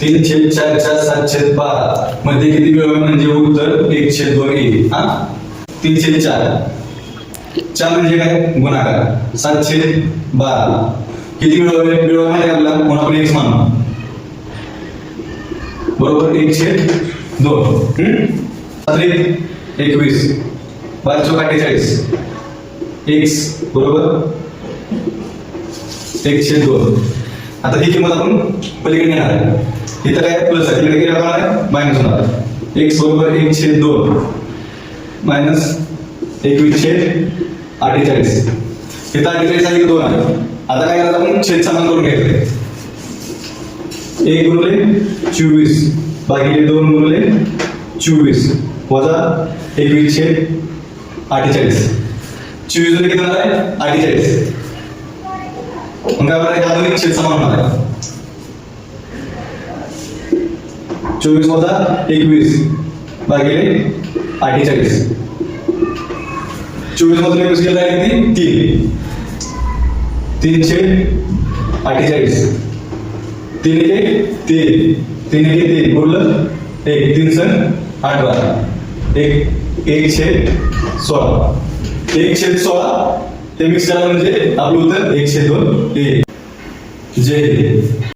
तीन छेद चार चार सात छेद बारा. मध्ये किती मिळवा म्हणजे उत्तर एक छेद दोन येईल हा? तीन छेद चार. चार म्हणजे काय? गुणाकार. सात छेद बारा. किती मिळवावे मिळवा माहिती आहे आपल्याला? म्हणून आपण एक मानू बरोबर? एक छेद दोन. सात एकवीस. बारा चौक अठ्ठेचाळीस एक्स बरोबर? एक छेद दोन. आता ही किंमत आपण पलीकडे नेणार आहे. इथं काय प्लस आहे. तिकडे किती आहे. मायनस होणार एक्स बरोबर एक छेद दोन. मायनस एकवीस छेद अठ्ठेचाळीस. इथं अठ्ठेचाळीस आहे दोन आहे. आता काय करायचं आपण? छेद समान करून घ्यायचं एक गुणले चोवीस बाकी दोन गुणले चोवीस वजा एकवीस छेद अठ्ठेचाळीस. चोवीसमध्ये किती होणार आहे? अठ्ठेचाळीस. मग काय होणार आहे हा छेद समान होणार आहे. चोवीस वजा एकवीस भागिले अठ्ठेचाळीस. चोवीस मधून एकवीस गेला आहे किती? तीन. तीनशे अठ्ठेचाळीस. तीन एक तीन. तीन एक तीन. बोललं? एक. तीन सण अठरा. एक एक छेद सोळा. एक छेद सोळा ते मिक्स करा म्हणजे आपलं उत्तर एकशे दोन. एक जय